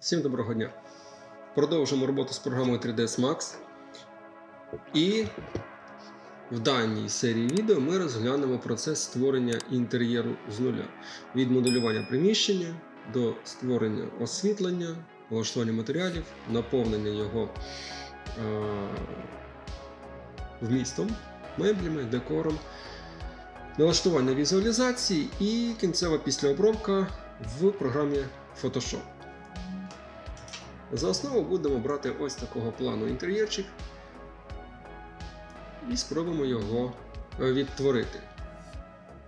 Всім доброго дня! Продовжимо роботу з програмою 3ds Max. І в даній серії відео ми розглянемо процес створення інтер'єру з нуля від моделювання приміщення до створення освітлення, налаштування матеріалів, наповнення його е- вмістом, меблями, декором, налаштування візуалізації і кінцева післяобробка в програмі Photoshop. За основу будемо брати ось такого плану інтер'єрчик і спробуємо його е, відтворити.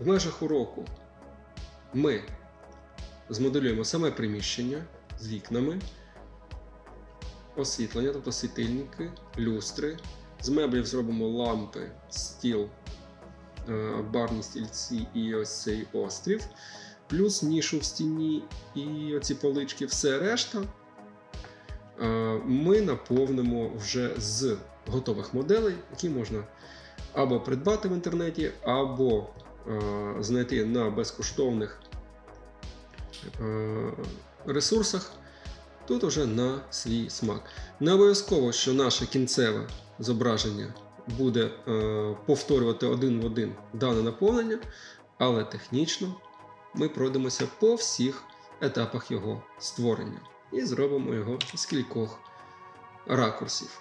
В межах уроку ми змоделюємо саме приміщення з вікнами, освітлення, тобто світильники, люстри. З меблів зробимо лампи, стіл, барні стільці і ось цей острів, плюс нішу в стіні і оці полички, все решта е, ми наповнимо вже з готових моделей, які можна або придбати в інтернеті, або е, знайти на безкоштовних е, ресурсах. Тут уже на свій смак. Не обов'язково, що наше кінцеве зображення буде е, повторювати один в один дане наповнення, але технічно ми пройдемося по всіх етапах його створення і зробимо його з кількох ракурсів.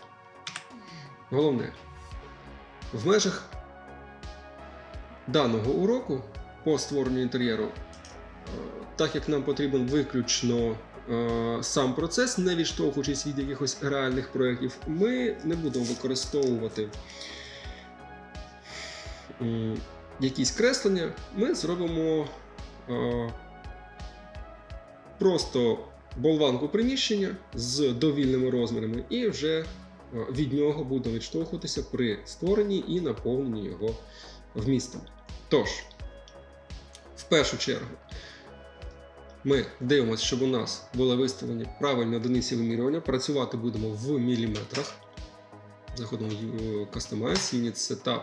Головне, в межах даного уроку по створенню інтер'єру, е, так як нам потрібен виключно сам процес, не відштовхуючись від якихось реальних проєктів, ми не будемо використовувати якісь креслення, ми зробимо е, просто болванку приміщення з довільними розмірами, і вже е, від нього будемо відштовхуватися при створенні і наповненні його вмістом. Тож, в першу чергу, ми дивимося, щоб у нас були виставлені правильні одиниці вимірювання. Працювати будемо в міліметрах. Заходимо в Customize, Unit Setup.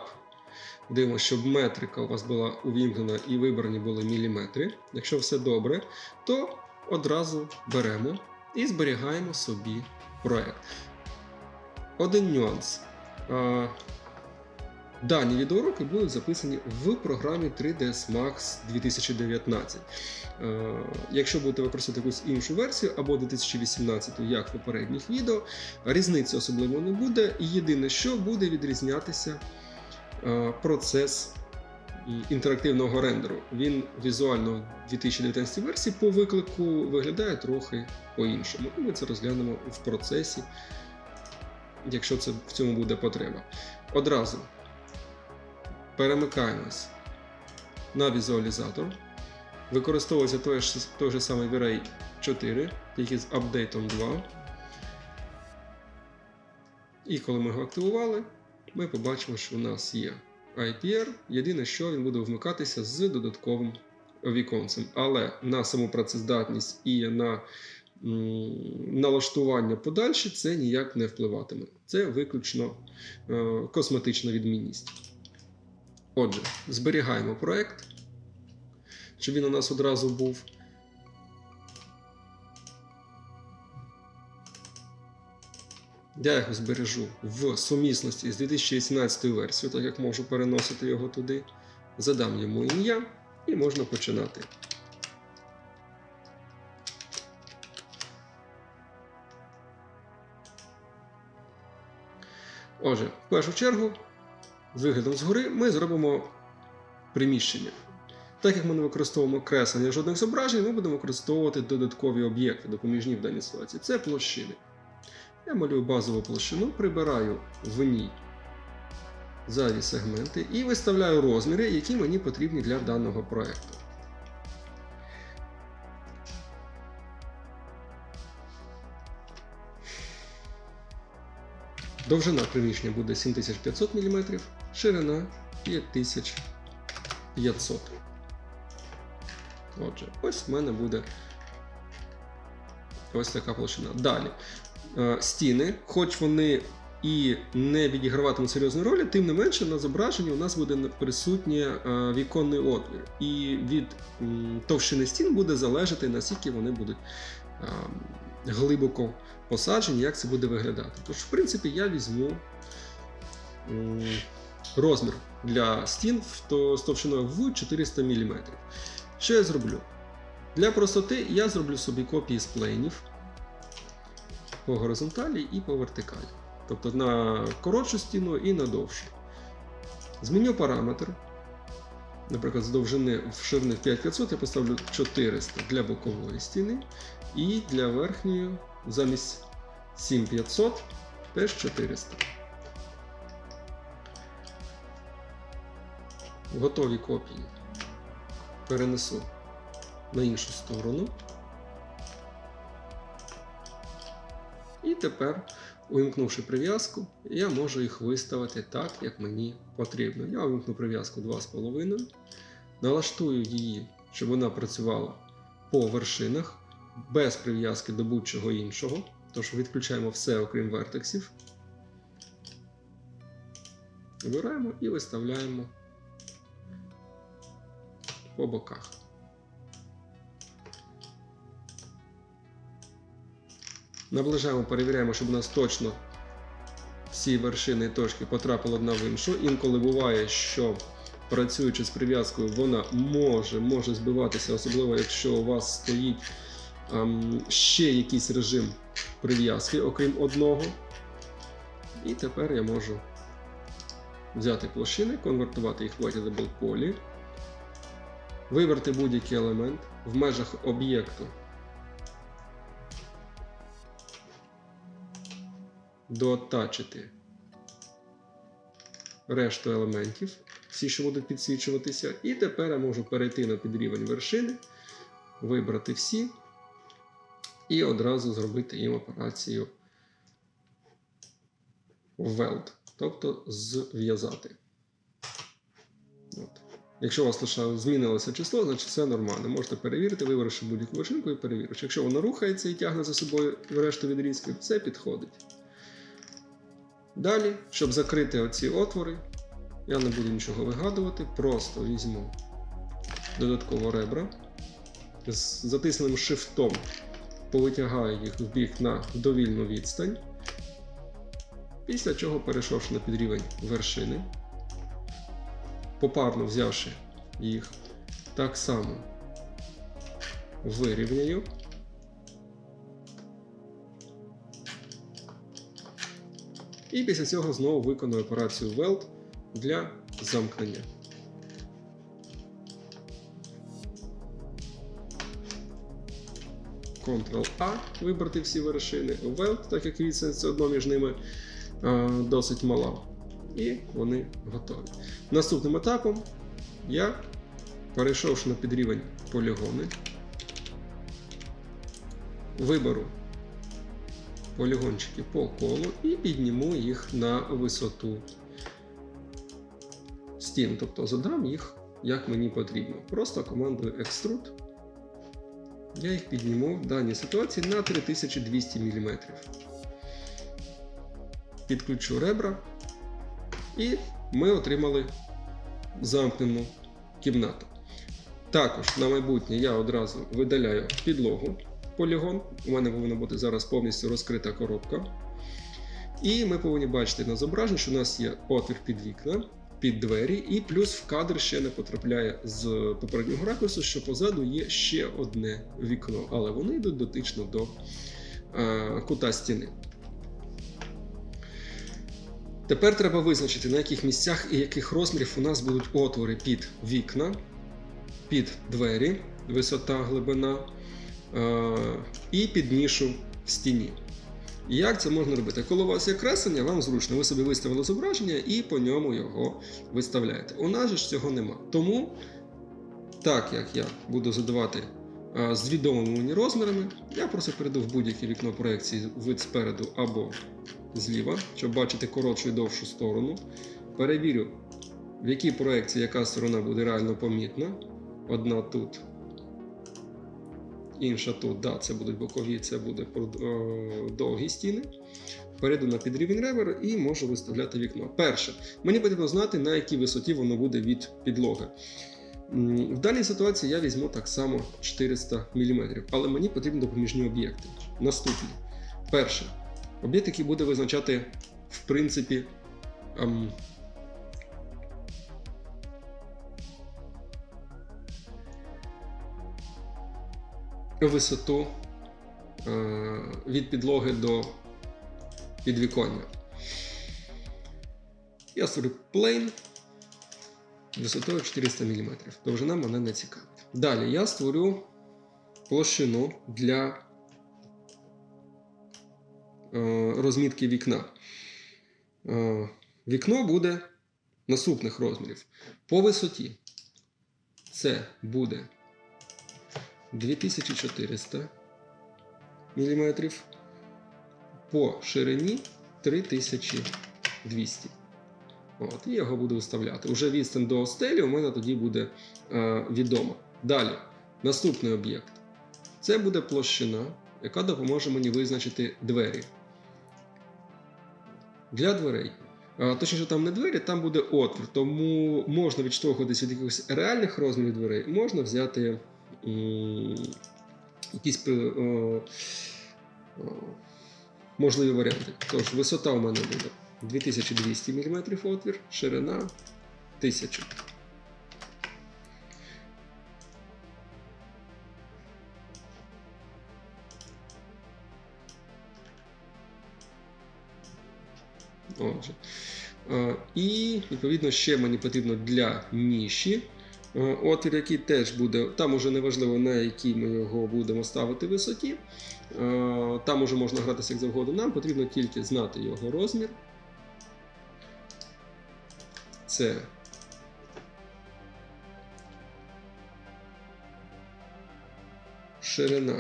Дивимося, щоб метрика у вас була увімкнена і вибрані були міліметри. Якщо все добре, то одразу беремо і зберігаємо собі проект. Один нюанс. Дані відеоуроки будуть записані в програмі 3ds Max 2019. Е, Якщо будете використовувати якусь іншу версію або 2018, як в попередніх відео, різниці особливо не буде. Єдине, що буде відрізнятися е, процес інтерактивного рендеру. Він візуально в 2019 версії по виклику виглядає трохи по-іншому. Ми це розглянемо в процесі, якщо це в цьому буде потреба. Одразу перемикаємось на візуалізатор. Використовується той, той же самий V-Ray 4, тільки з апдейтом 2. І коли ми його активували, ми побачимо, що у нас є IPR. Єдине, що він буде вмикатися з додатковим віконцем. Але на саму працездатність і на налаштування подальші це ніяк не впливатиме. Це виключно е, косметична відмінність. Отже, зберігаємо проект, щоб він у нас одразу був. Я його збережу в сумісності з 2018 версією, так як можу переносити його туди. Задам йому ім'я і можна починати. Отже, в першу чергу, виглядом згори ми зробимо приміщення. Так як ми не використовуємо креслення жодних зображень, ми будемо використовувати додаткові об'єкти, допоміжні в даній ситуації. Це площини. Я малюю базову площину, прибираю в ній зайві сегменти і виставляю розміри, які мені потрібні для даного проєкту. Довжина приміщення буде 7500 мм, ширина 5500. Отже, ось в мене буде ось така площина. Далі. Е, Стіни, хоч вони і не відіграватимуть серйозної ролі, тим не менше на зображенні у нас буде присутній е, віконний отвір. І від товщини стін буде залежати, наскільки вони будуть е, глибоко посаджені, як це буде виглядати. Тож, в принципі, я візьму розмір для стін з товщиною в 400 мм. Що я зроблю? Для простоти я зроблю собі копії з плейнів по горизонталі і по вертикалі. Тобто на коротшу стіну і на довшу. Зміню параметр. Наприклад, з довжини в ширини 5500 я поставлю 400 для бокової стіни. І для верхньої замість 7500 теж 400. Готові копії перенесу на іншу сторону. І тепер, увімкнувши прив'язку, я можу їх виставити так, як мені потрібно. Я увімкну прив'язку 2,5, налаштую її, щоб вона працювала по вершинах, без прив'язки до будь-чого іншого. Тож відключаємо все, окрім вертексів. Вибираємо і виставляємо по боках. Наближаємо, перевіряємо, щоб у нас точно всі вершини і точки потрапили одна в іншу. Інколи буває, що працюючи з прив'язкою, вона може, може збиватися, особливо якщо у вас стоїть ще якийсь режим прив'язки, окрім одного. І тепер я можу взяти площини, конвертувати їх в editable полі, вибрати будь-який елемент в межах об'єкту. Дотачити решту елементів, всі, що будуть підсвічуватися. І тепер я можу перейти на підрівень вершини, вибрати всі і одразу зробити їм операцію weld, тобто зв'язати. Якщо у вас лише змінилося число, значить все нормально. Можете перевірити, вибравши будь-яку вершинку і перевіривши. Якщо воно рухається і тягне за собою решту відрізків, все підходить. Далі, щоб закрити оці отвори, я не буду нічого вигадувати, просто візьму додатково ребра, з затисненим шифтом повитягаю їх в бік на довільну відстань. Після чого, перейшовши на підрівень вершини, попарно взявши їх, так само вирівняю. І після цього знову виконую операцію Weld для замкнення. Ctrl-A, вибрати всі вершини, Weld, так як відстань все одно між ними досить мала. І вони готові. Наступним етапом я, перейшовши на підрівень полігони, виберу полігончики по колу і підніму їх на висоту стін, тобто задам їх як мені потрібно. Просто командою Extrude я їх підніму в даній ситуації на 3200 мм. Підключу ребра, і ми отримали замкнену кімнату. Також на майбутнє я одразу видаляю підлогу полігон. У мене повинна бути зараз повністю розкрита коробка. І ми повинні бачити на зображенні, що у нас є отвір під вікна, під двері, і плюс в кадр ще не потрапляє з попереднього ракурсу, що позаду є ще одне вікно, але вони йдуть дотично до е, кута стіни. Тепер треба визначити, на яких місцях і яких розмірів у нас будуть отвори під вікна, під двері, висота, глибина е, і під нішу в стіні. Як це можна робити? Коли у вас є креслення, вам зручно, ви собі виставили зображення і по ньому його виставляєте. У нас же ж цього нема. Тому, так як я буду задавати а, з відомими розмірами, я просто перейду в будь-яке вікно проекції вид спереду або зліва, щоб бачити коротшу і довшу сторону. Перевірю, в якій проекції яка сторона буде реально помітна. Одна тут, інша тут, да, це будуть бокові, це буде е, довгі стіни. перейду на підрівень ребер і можу виставляти вікно. Перше, мені потрібно знати, на якій висоті воно буде від підлоги. В даній ситуації я візьму так само 400 мм, але мені потрібні допоміжні об'єкти. Наступні. Перше. Об'єкт, який буде визначати, в принципі, висоту е, від підлоги до підвіконня. Я створю плейн висотою 400 мм. Довжина мене не цікавить. Далі я створю площину для е, розмітки вікна. Е, вікно буде наступних розмірів. По висоті це буде 2400 мм. По ширині 3200. От, і я його буду виставляти. Уже відстань до стелі у мене тоді буде е, відома. Далі, наступний об'єкт. Це буде площина, яка допоможе мені визначити двері. Для дверей. А, точніше, там не двері, там буде отвір. Тому можна відштовхуватись від якихось реальних розмірів дверей, можна взяти якісь е, о, можливі варіанти. Тож, висота у мене буде 2200 мм отвір, ширина 1000. Отже. Е, І відповідно ще мені потрібно для ніші. Е, Отвір, який теж буде, там уже неважливо на якій ми його будемо ставити висоті. Е, Там уже можна гратися як завгодно. Нам потрібно тільки знати його розмір. Це ширина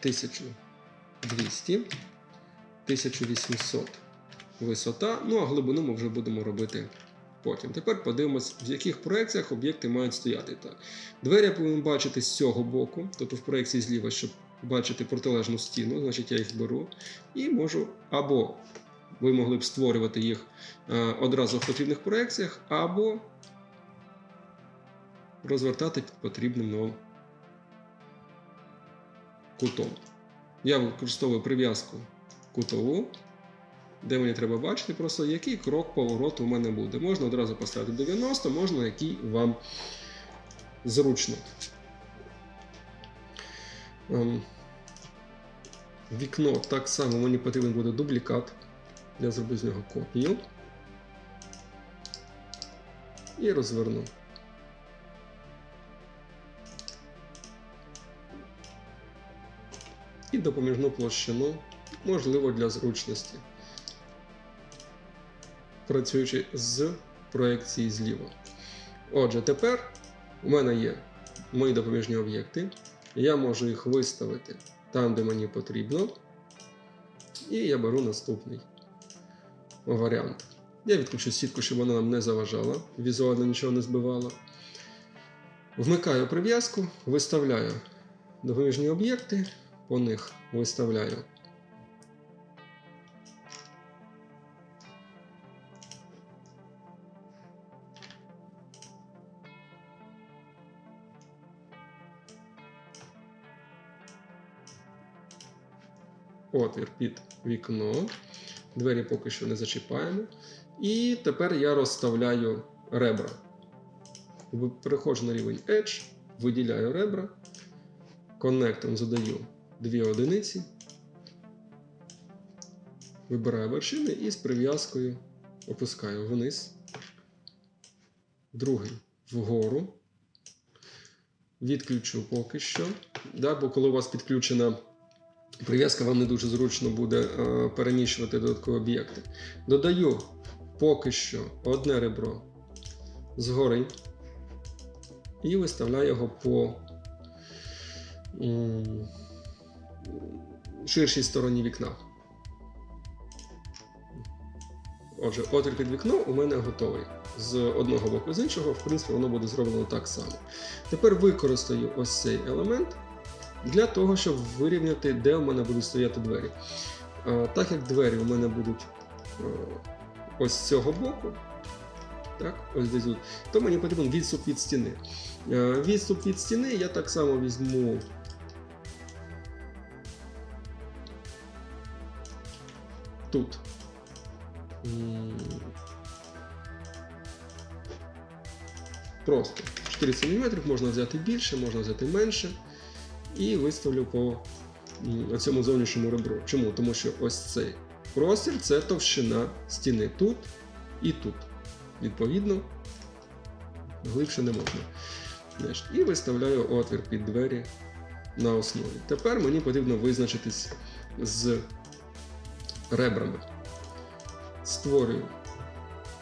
1200, 1800 висота. Ну а глибину ми вже будемо робити потім. Тепер подивимось, в яких проекціях об'єкти мають стояти. Так. Двері я повинен бачити з цього боку, тобто в проекції зліва, щоб бачити протилежну стіну, значить я їх беру і можу або ви могли б створювати їх е, одразу в потрібних проекціях, або розвертати під потрібним нам кутом. Я використовую прив'язку кутову, де мені треба бачити, просто який крок повороту у мене буде. Можна одразу поставити 90, можна який вам зручно. Ем, Вікно так само мені потрібен буде дублікат. Я зроблю з нього копію. І розверну. І допоміжну площину, можливо, для зручності. Працюючи з проекції зліва. Отже, тепер у мене є мої допоміжні об'єкти. Я можу їх виставити там, де мені потрібно. І я беру наступний варіант. Я відключу сітку, щоб вона нам не заважала, візуально нічого не збивала. Вмикаю прив'язку, виставляю допоміжні об'єкти, по них виставляю. Отвір під вікно. Двері поки що не зачіпаємо. І тепер я розставляю ребра. Переходжу на рівень Edge, виділяю ребра, коннектором задаю дві одиниці, вибираю вершини і з прив'язкою опускаю вниз, другий вгору. Відключу поки що. Да, бо коли у вас підключена прив'язка, вам не дуже зручно буде е, переміщувати додаткові об'єкти. Додаю поки що одне ребро згори і виставляю його по ширшій стороні вікна. Отже, отвір під вікно у мене готовий. З одного боку, з іншого, в принципі, воно буде зроблено так само. Тепер використаю ось цей елемент для того, щоб вирівняти, де у мене будуть стояти двері. Так як двері у мене будуть е, ось з цього боку, так, ось десь тут, то мені потрібен відступ від стіни. Е, відступ від стіни я так само візьму. Тут. Просто 40 мм, можна взяти більше, можна взяти менше. І виставлю по цьому зовнішньому ребру. Чому? Тому що ось цей простір це товщина стіни тут і тут. Відповідно, глибше не можна. І виставляю отвір під двері на основі. Тепер мені потрібно визначитись з ребрами. Створюю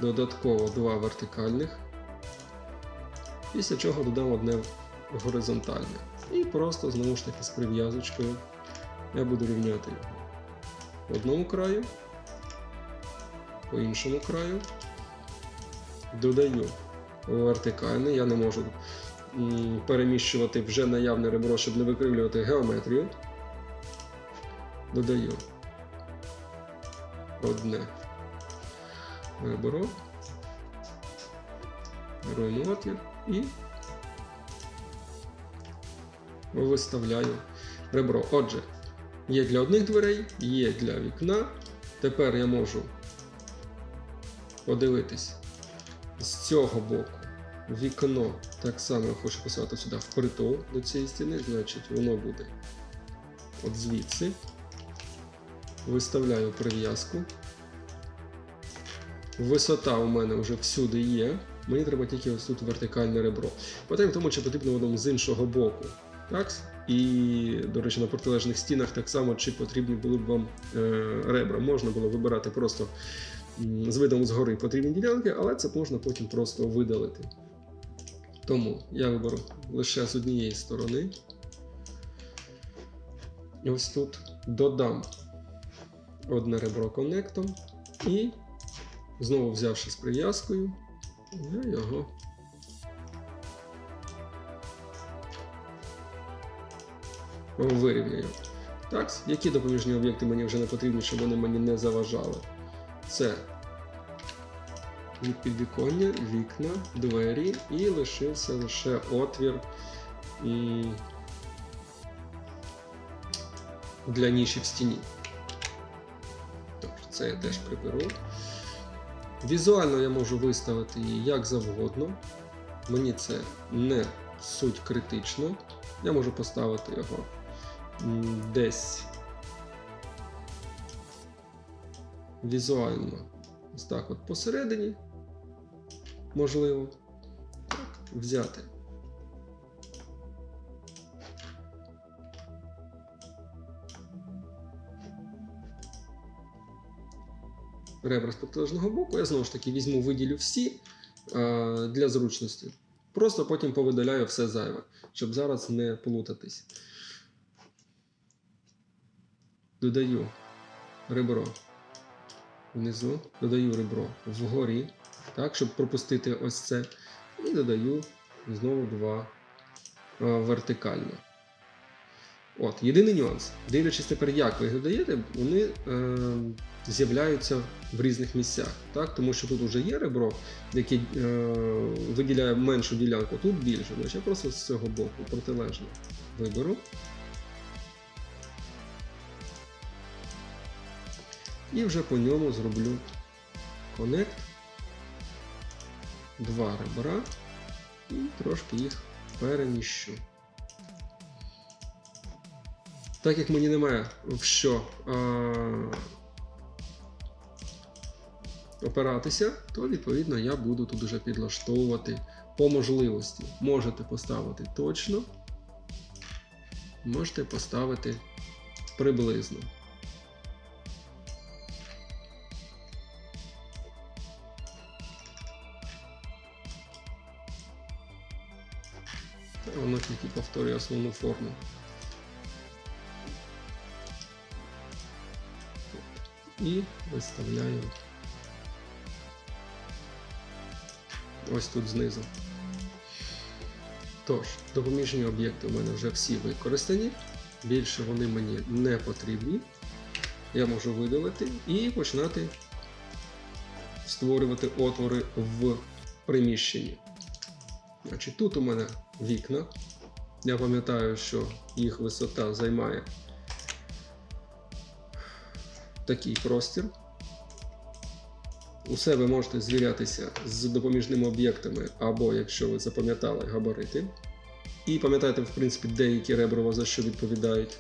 додатково два вертикальних, після чого додам одне горизонтальне. І просто знову ж таки з прив'язочкою я буду рівняти його по одному краю, по іншому краю. Додаю вертикальний, я не можу переміщувати вже наявне ребро, щоб не викривлювати геометрію. Додаю одне ребро. Беремо отвір і виставляю ребро. Отже, є для одних дверей, є для вікна. Тепер я можу подивитись з цього боку вікно. Так само я хочу поставити сюди впритул до цієї стіни, значить воно буде от звідси. Виставляю прив'язку. Висота у мене вже всюди є. Мені треба тільки ось тут вертикальне ребро. В тому, чи потрібно воно з іншого боку. Так? І, до речі, на протилежних стінах так само, чи потрібні були б вам е, ребра. Можна було вибирати просто з видом згори потрібні ділянки, але це можна потім просто видалити. Тому я виберу лише з однієї сторони. Ось тут додам одне ребро коннектом і знову взявши з прив'язкою, я його вирівняю. Так, які допоміжні об'єкти мені вже не потрібні, щоб вони мені не заважали? Це підвіконня, вікна, двері і лишився лише отвір м, для ніші в стіні. Тобто це я теж приберу. Візуально я можу виставити її як завгодно. Мені це не суть критично. Я можу поставити його десь візуально ось так от посередині. Можливо. Так, взяти. Ребра з протилежного боку. Я знову ж таки візьму, виділю всі е, для зручності. Просто потім повидаляю все зайве, щоб зараз не плутатись. Додаю ребро внизу, додаю ребро вгорі, так, щоб пропустити ось це. І додаю знову два е, вертикально. От, єдиний нюанс. Дивлячись тепер, як ви їх додаєте, вони е, з'являються в різних місцях. Так? Тому що тут вже є ребро, яке е, виділяє меншу ділянку, тут більше. Значить, я просто з цього боку протилежно виберу. І вже по ньому зроблю коннект, два ребра і трошки їх переміщу. Так як мені немає в що а, опиратися, то відповідно я буду тут уже підлаштовувати по можливості. Можете поставити точно, можете поставити приблизно. Воно тільки повторює основну форму. і виставляю ось тут знизу. Тож, допоміжні об'єкти у мене вже всі використані, більше вони мені не потрібні. я можу видалити і починати створювати отвори в приміщенні. Значить, тут у мене вікна. Я пам'ятаю, що їх висота займає такий простір. Усе ви можете звірятися з допоміжними об'єктами, або, якщо ви запам'ятали, габарити. І пам'ятаєте, в принципі, деякі реброва за що відповідають.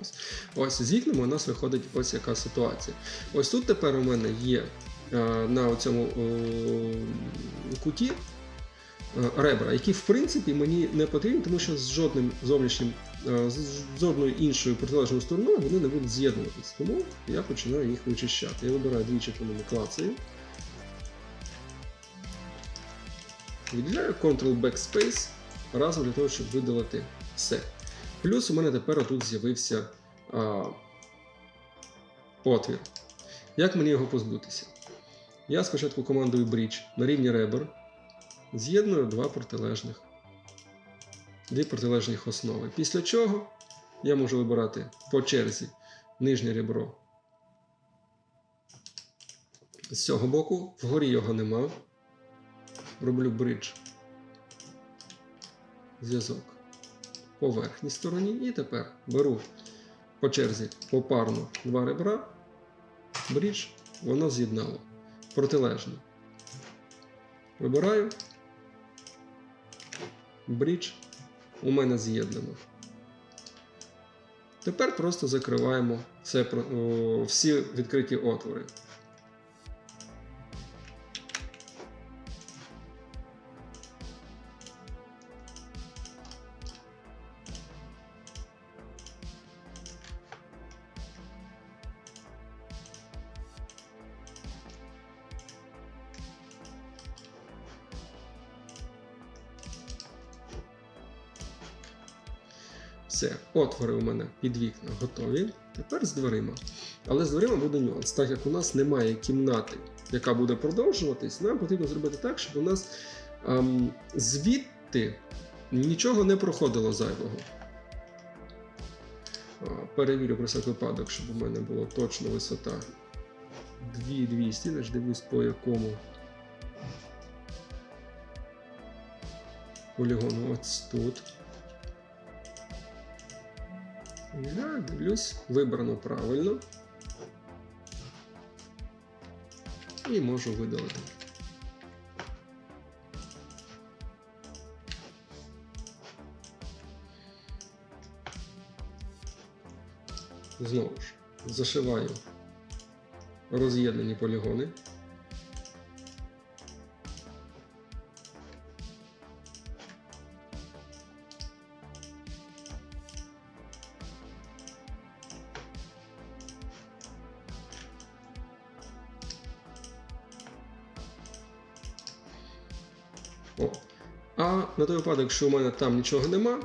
Ось. Ось з вікнами у нас виходить ось яка ситуація. Ось тут тепер у мене є е, на цьому куті е, ребра, які в принципі мені не потрібні, тому що з жодним зовнішнім, е, з жодною іншою протилежною стороною вони не будуть з'єднуватись. Тому я починаю їх вичищати. Я вибираю двічі по ними клацаю. Виділяю Ctrl Backspace разом для того, щоб видалити все. Плюс у мене тепер тут з'явився отвір. Як мені його позбутися? Я спочатку командую Bridge на рівні ребер, з'єдную два протилежних, дві протилежних основи. Після чого я можу вибирати по черзі нижнє ребро. З цього боку, вгорі його нема. Роблю бридж. Зв'язок по верхній стороні. І тепер беру по черзі попарно два ребра, брідж, воно з'єднало. Протилежно. Вибираю. Брідж у мене з'єднано. Тепер просто закриваємо о, всі відкриті отвори. Все, отвори у мене під вікна готові. Тепер з дверима. Але з дверима буде нюанс. Так як у нас немає кімнати, яка буде продовжуватись, нам потрібно зробити так, щоб у нас ем, звідти нічого не проходило зайвого. Перевірю про всяк випадок, щоб у мене була точно висота 2200, лиш дивлюсь по якому полігону ось тут. Я дивлюсь, вибрано правильно. І можу видалити. Знову ж, зашиваю роз'єднані полігони. А на той випадок, якщо у мене там нічого нема,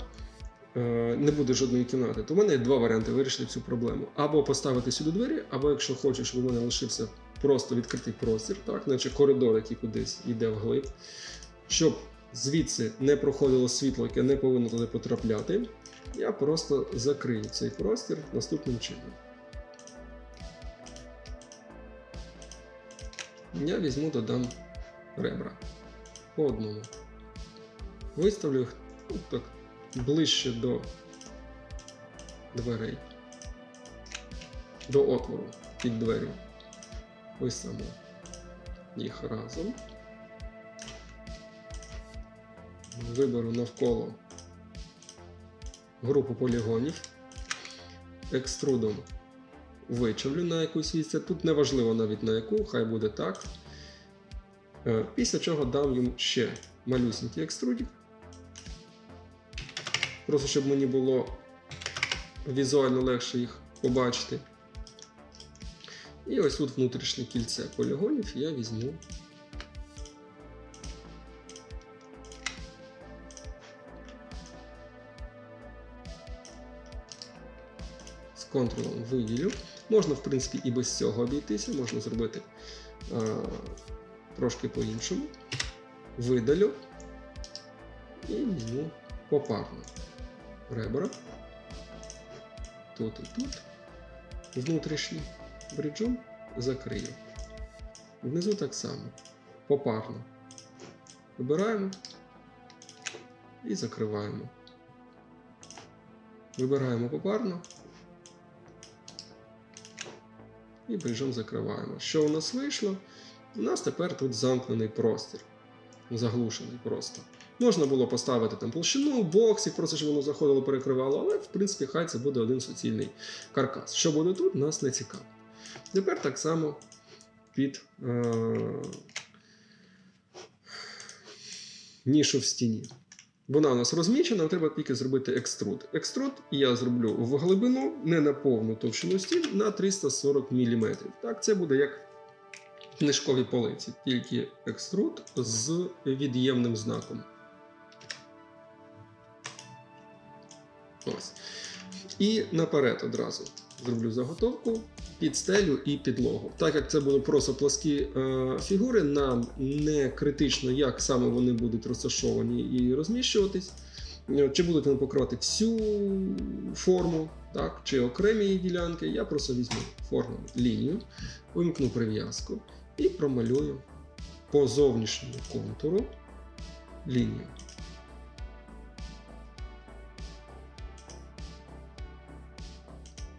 е, не буде жодної кімнати, то в мене є два варіанти вирішити цю проблему. Або поставити сюди двері, або якщо хочу, щоб у мене лишився просто відкритий простір, так, наче коридор, який кудись йде вглиб, щоб звідси не проходило світло, яке не повинно туди потрапляти, я просто закрию цей простір наступним чином. Я візьму додам ребра одному. Виставлю їх ну, так, ближче до дверей, до отвору під двері. Виставлю їх разом. Виберу навколо групу полігонів. Екструдом вичавлю на якусь відстань. Тут неважливо навіть на яку, хай буде так. Е, Після чого дам їм ще малюсенький екструдик. Просто щоб мені було візуально легше їх побачити. І ось тут внутрішнє кільце полігонів я візьму. З контролем виділю. Можна, в принципі, і без цього обійтися, можна зробити а, трошки по-іншому. Видалю і візьму попарно. Ребра. Тут і тут. Внутрішній бриджом закрию. Внизу так само. Попарно. Вибираємо і закриваємо. Вибираємо попарно. І бриджом закриваємо. Що у нас вийшло? У нас тепер тут замкнений простір. Заглушений просто. Можна було поставити там площину, боксик, просто щоб воно заходило, перекривало, але в принципі хай це буде один суцільний каркас. Що буде тут, нас не цікаво. Тепер так само під е- нішу в стіні. Вона у нас розмічена, треба тільки зробити екструд. Екструд я зроблю в глибину, не на повну товщину стін, на 340 мм. Так, це буде як книжкові полиці, тільки екструд з від'ємним знаком. Ось. І наперед одразу зроблю заготовку під стелю і підлогу. Так як це будуть просто пласкі е, фігури, нам не критично, як саме вони будуть розташовані і розміщуватись. Е, Чи будуть вони покривати всю форму, так, чи окремі її ділянки. Я просто візьму форму лінію, вимкну прив'язку і промалюю по зовнішньому контуру лінію.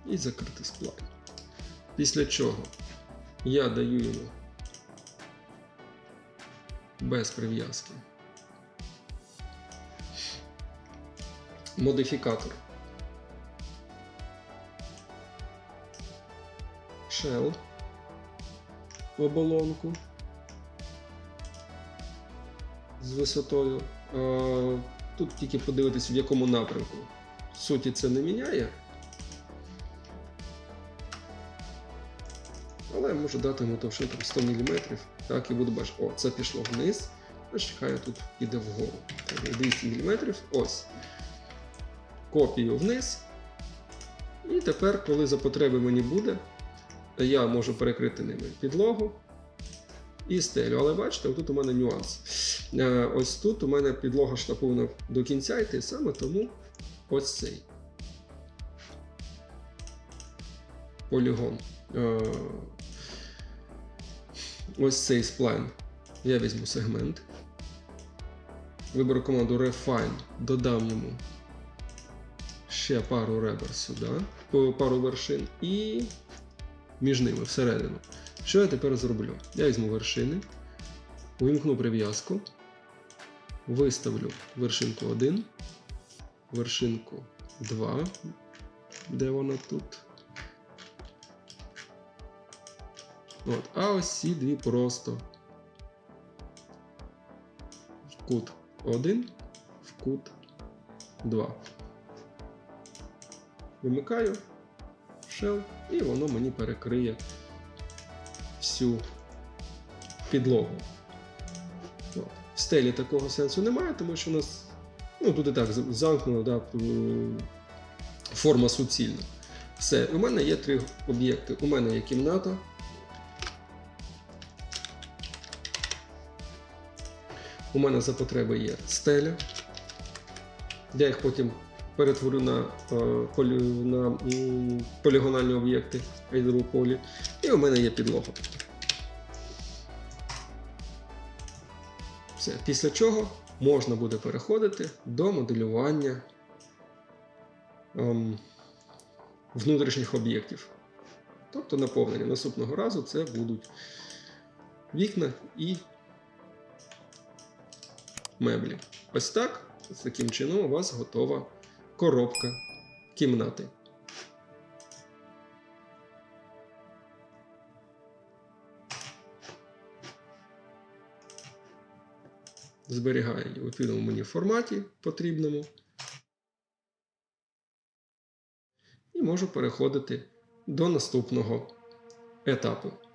І закрити сплайн. Після чого я даю йому без прив'язки модифікатор shell в оболонку з висотою. Е, Тут тільки подивитись, в якому напрямку. Суті це не міняє. Але можу дати йому товщину там 100 мм. Так, і буду бачити, о, це пішло вниз. Значить, хай тут іде вгору. Так, 200 мм. Ось. Копію вниз. І тепер, коли за потреби мені буде, я можу перекрити ними підлогу і стелю. Але бачите, тут у мене нюанс. Е, Ось тут у мене підлога повинна до кінця йти, саме тому ось цей полігон. Е, Ось цей сплайн. Я візьму сегмент. Виберу команду Refine, додам йому ще пару ребер сюди, пару вершин і між ними всередину. Що я тепер зроблю? Я візьму вершини, увімкну прив'язку, виставлю вершинку 1, вершинку 2, де вона тут. От, а ось ці дві просто в кут 1, в кут 2. Вимикаю shell, і воно мені перекриє всю підлогу. От. В стелі такого сенсу немає, тому що у нас ну, тут і так замкнено, да, форма суцільна. Все, у мене є три об'єкти. У мене є кімната. У мене за потреби є стеля. Я їх потім перетворю на, е, полі, на полігональні об'єкти в полі. І у мене є підлога. Все. Після чого можна буде переходити до моделювання ем, внутрішніх об'єктів. Тобто наповнення. Наступного разу це будуть вікна і меблі. Ось так, таким чином у вас готова коробка кімнати. Зберігаю її у відповідному мені форматі потрібному. І можу переходити до наступного етапу.